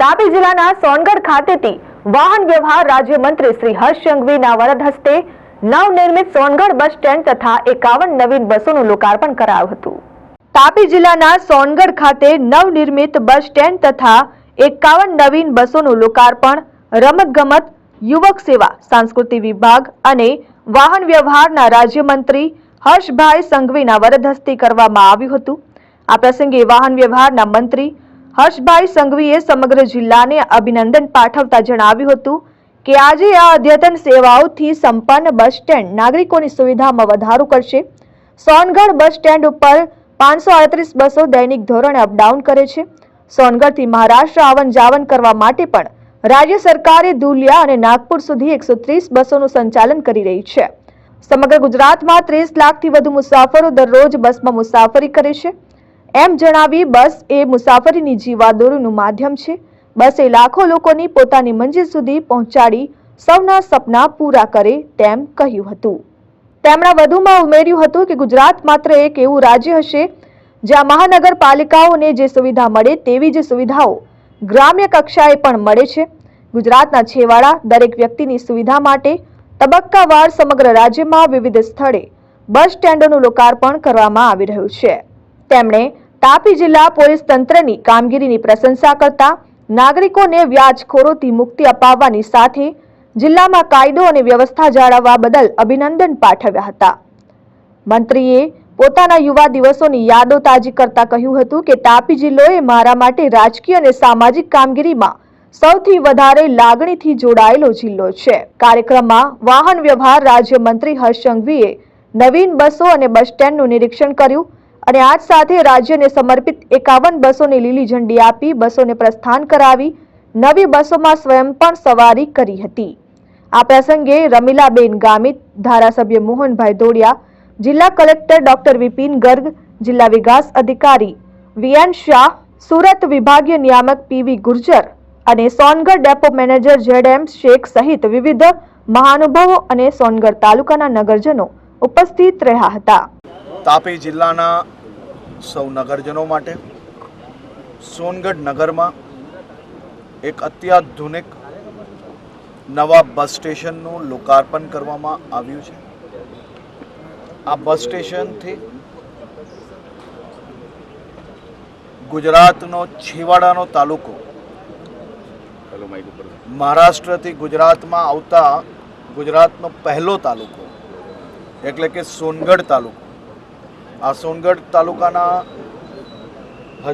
તાપી જિલ્લાના સોનગઢ ખાતેથી વાહન વ્યવહાર રાજ્યમંત્રી શ્રી હર્ષ સંઘવીના વરદ હસ્તે નવનિર્મિત સોનગઢ બસ સ્ટેન્ડ તથા એકાવન નવીન બસોનું લોકાર્પણ કરાયું હતું. તાપી જિલ્લાના સોનગઢ ખાતે નવનિર્મિત બસ સ્ટેન્ડ તથા એકાવન નવીન બસોનું લોકાર્પણ, રમતગમત, યુવક સેવા, સાંસ્કૃતિક વિભાગ અને વાહન વ્યવહારના રાજ્યમંત્રી હર્ષભાઈ સંઘવીના વરદ હસ્તે કરવામાં આવ્યું હતું. આ પ્રસંગે વાહન વ્યવહારના મંત્રી હર્ષભાઈ સંઘવીએ સમગ્ર જિલ્લાને અભિનંદન પાઠવતા જણાવ્યું હતું કે આજે આ અદ્યતન સેવાઓથી સંપન્ન બસ સ્ટેન્ડ નાગરિકોની સુવિધામાં વધારો કરશે. સોનગઢ બસ સ્ટેન્ડ ઉપર પાંચસો અડત્રીસ બસો દૈનિક ધોરણે અપડાઉન કરે છે. સોનગઢથી મહારાષ્ટ્ર આવન જાવન કરવા માટે પણ રાજ્ય સરકારે ધુલિયા અને નાગપુર સુધી એકસો ત્રીસ બસોનું સંચાલન કરી રહી છે. સમગ્ર ગુજરાતમાં ત્રીસ લાખથી વધુ મુસાફરો દરરોજ બસમાં મુસાફરી કરે છે. એમ જણાવી બસ એ મુસાફરીની જીવાદોરીનું માધ્યમ છે. બસે લાખો લોકોની પોતાની મંજિલ સુધી પહોંચાડી સૌના સપના પૂરા કરે તેમ કહ્યું હતું. તેમણે વધુમાં ઉમેર્યું હતું કે ગુજરાત માત્ર એક એવું રાજ્ય હશે જ્યાં મહાનગરપાલિકાઓને જે સુવિધા મળે તેવી જ સુવિધાઓ ગ્રામ્ય કક્ષાએ પણ મળે છે. ગુજરાતના છેવાડા દરેક વ્યક્તિની સુવિધા માટે તબક્કાવાર સમગ્ર રાજ્યમાં વિવિધ સ્થળે બસ સ્ટેન્ડોનું લોકાર્પણ કરવામાં આવી રહ્યું છે. તેમણે તાપી જિલ્લા પોલીસ તંત્રની કામગીરીની પ્રશંસા કરતા નાગરિકોને વ્યાજખોરોથી મુક્તિ અપાવવાની સાથે જિલ્લામાં કાયદો અને વ્યવસ્થા જાળવવા બદલ અભિનંદન પાઠવ્યા હતા. મંત્રીએ પોતાના યુવા દિવસોની યાદો તાજી કરતા કહ્યું હતું કે તાપી જિલ્લોએ મારા માટે રાજકીય અને સામાજિક કામગીરીમાં સૌથી વધારે લાગણીથી જોડાયેલો જિલ્લો છે. કાર્યક્રમમાં વાહન વ્યવહાર રાજ્યમંત્રી હર્ષ સંઘવીએ નવીન બસો અને બસ સ્ટેન્ડનું નિરીક્ષણ કર્યું. અને આજ સાથે રાજ્યને સમર્પિત એકાવન બસોને લીલી ઝંડી આપી બસોને પ્રસ્થાન કરાવી નવી બસોમાં સ્વયં પણ સવારી કરી હતી. આ પ્રસંગે રમીલાબેન ગામિત, ધારાસભ્ય મોહનભાઈ દોડિયા જિલ્લા કલેક્ટર ડોક્ટર વિપિન ગર્ગ, જિલ્લા વિકાસ અધિકારી વીએન શાહ, સુરત વિભાગીય નિયામક પીવી ગુર્જર અને Songadh depot manager Z M Shaikh સહિત વિવિધ મહાનુભાવો અને સોનગઢ તાલુકાના નગરજનો ઉપસ્થિત રહ્યા હતા. તાપી જિલ્લાના સૌ નગરજનો માટે સોનગઢ નગરમાં એક અત્યાધુનિક નવા બસ સ્ટેશનનું લોકાર્પણ કરવામાં આવ્યું છે. આ બસ સ્ટેશનથી ગુજરાતનો છેવાડાનો તાલુકો મહારાષ્ટ્રથી ગુજરાતમાં આવતા ગુજરાતનો પહેલો તાલુકો એટલે કે સોનગઢ તાલુકો. આ સોનગઢ તાલુકાના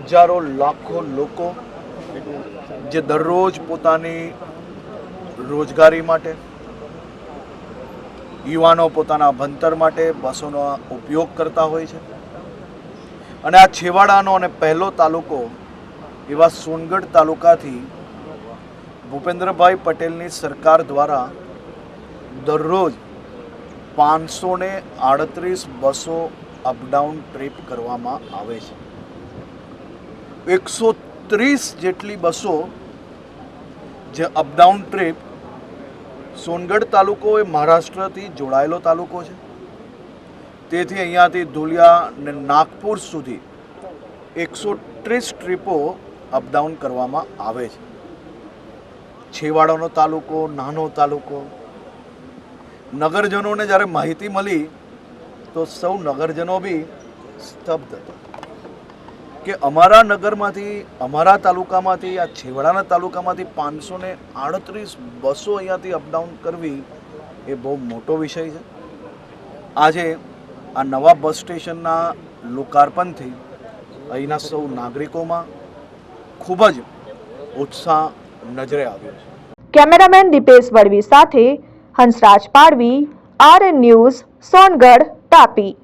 હજારો લાખો લોકો જે દરરોજ પોતાની રોજગારી માટે, યુવાનો પોતાના ભણતર માટે બસોનો ઉપયોગ કરતા હોય છે. અને આ છેવાડાનો અને પહેલો તાલુકો એવા સોનગઢ તાલુકાથી ભૂપેન્દ્રભાઈ પટેલની સરકાર દ્વારા દરરોજ પાંચસો ને આડત્રીસ બસો અપડાઉન ટ્રીપ કરવામાં આવે છે. એકસો ત્રીસ જેટલી બસો જે અપડાઉન ટ્રીપ સોનગઢ તાલુકો એ મહારાષ્ટ્રથી જોડાયેલો તાલુકો છે. તેથી અહીંયાથી ધુલિયા ને નાગપુર સુધી એકસો ત્રીસ ટ્રીપો અપડાઉન કરવામાં આવે છે. છેવાડાનો તાલુકો, નાનો તાલુકો. નગરજનોને જ્યારે માહિતી મળી તો સૌ નગરજનો બી સ્તબ્ધ હતા. કે અમારા નગરમાંથી, અમારા તાલુકામાંથી, આ છેવાડાના તાલુકામાંથી પાંચસો ને આડત્રીસ બસો અહીંયાથી અપડાઉન કરવી એ બહુ મોટો વિષય છે. આજે આ નવા બસ સ્ટેશનના લોકાર્પણથી અહીંના સૌ નાગરિકોમાં ખૂબ જ ઉત્સાહ નજરે આવ્યો છે. કેમેરામેન દીપેશ વડવી સાથે હંસરાજ પાડવી આર ન્યૂઝ, સોનગઢ. તાપી